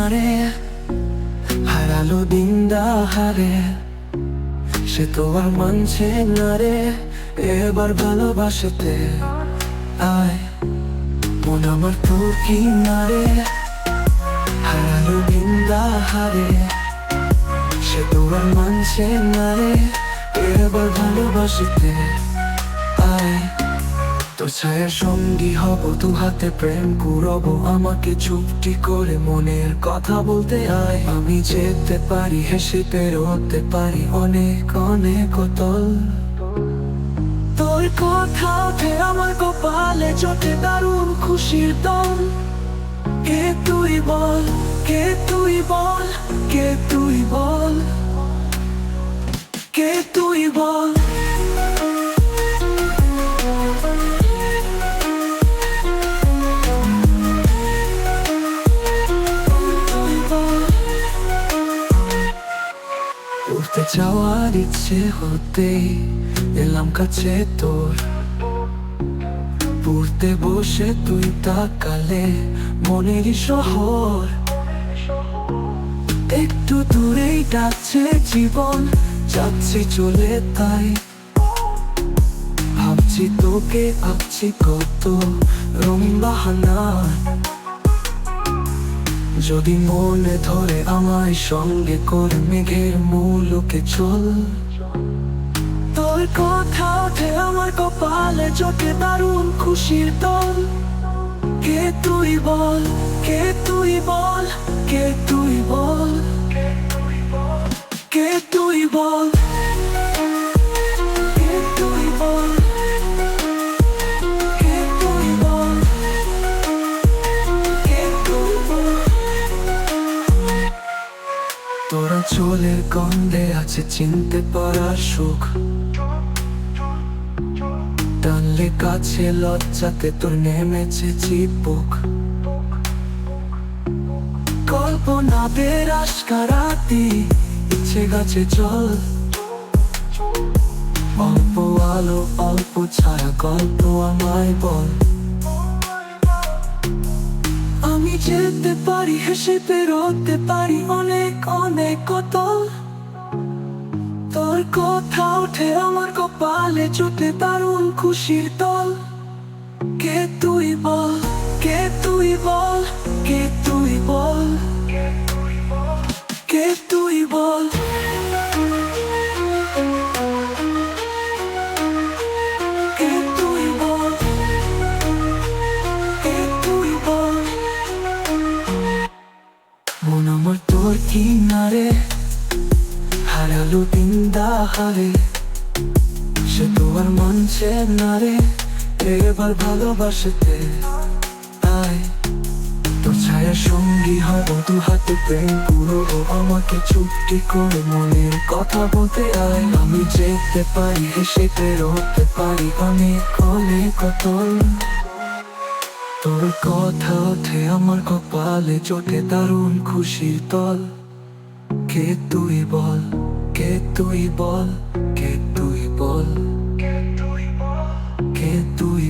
কিনারে হারালো দিনদা হারে সে তো আর মানছে না রে, এবার ভালোবাসতে আয়। মন আমার তোর কিনারে, হারালো দিনদা হারে সে তো আর মানছে না রে, এবার ভালোবাসতে আয়। তোর ছায়ার সঙ্গী হব দু হাতে প্রেম কুরব আমাকে চুপটি করে মনের কথা বলতে আয়। আমি যেতে পারি, হেসে পেরোতে পারি। অনেক অনেক অতল। তোর কথা আমার কপালে চটে দারুণ খুশির দল। কে তুই বল, কে তুই বল? উঠতে যাওয়ার ইচ্ছে হতেই এলাম কাছে তোর পড়তে বসে তুই তাকালে মনের শহর একটু দূরেই ডাকছে জীবন যাচ্ছি চলে তাই ভাবছি তোকে ভাবছি কত রং বাহানার যদি মনে ধরে আমায় সঙ্গে করে মেঘের মূলকে চল। তোর কথা ওঠে আমার কপালে, চোখে দারুণ খুশির দল। কে তুই বল, কে তুই বল, কে তুই বল? তোরা চোলের গন্ধে আছে চিনতে পারার সুখ। টানলে কাছে লজ্জাতে তোর নেমেছে চিপুক কল্পনাদের ইচ্ছে গাছে জল। অল্প আলো, অল্প ছায়া, গল্প আমায় বল। আমি যেতে পারি, হেসে পেরোতে পারি, অনেক কথা ওঠে আমার কপালে, চোটে দারুণ খুশির দল। কে তুই বল, কে তুই বল, কে তুই বল? কে তুই বল? আমার তোর কিনারে হারালো দিনদা হারে সে তো আর মানছে না রে, এবার ভালোবাসতে আয় তোর ছায়া সঙ্গী হব দু হাতে প্রেম পুরো আমাকে চুপটি করে মনের কথা বলতে আয়। আমি যেতে পারি, হেসে পেরোতে পারি, অনেক অনেক অতল। তোর কথা ওঠে আমার কপালে, চোখে দারুণ খুশির তল কে তুই বল? কে তুই বল? কে তুই বল? কে তুই বল?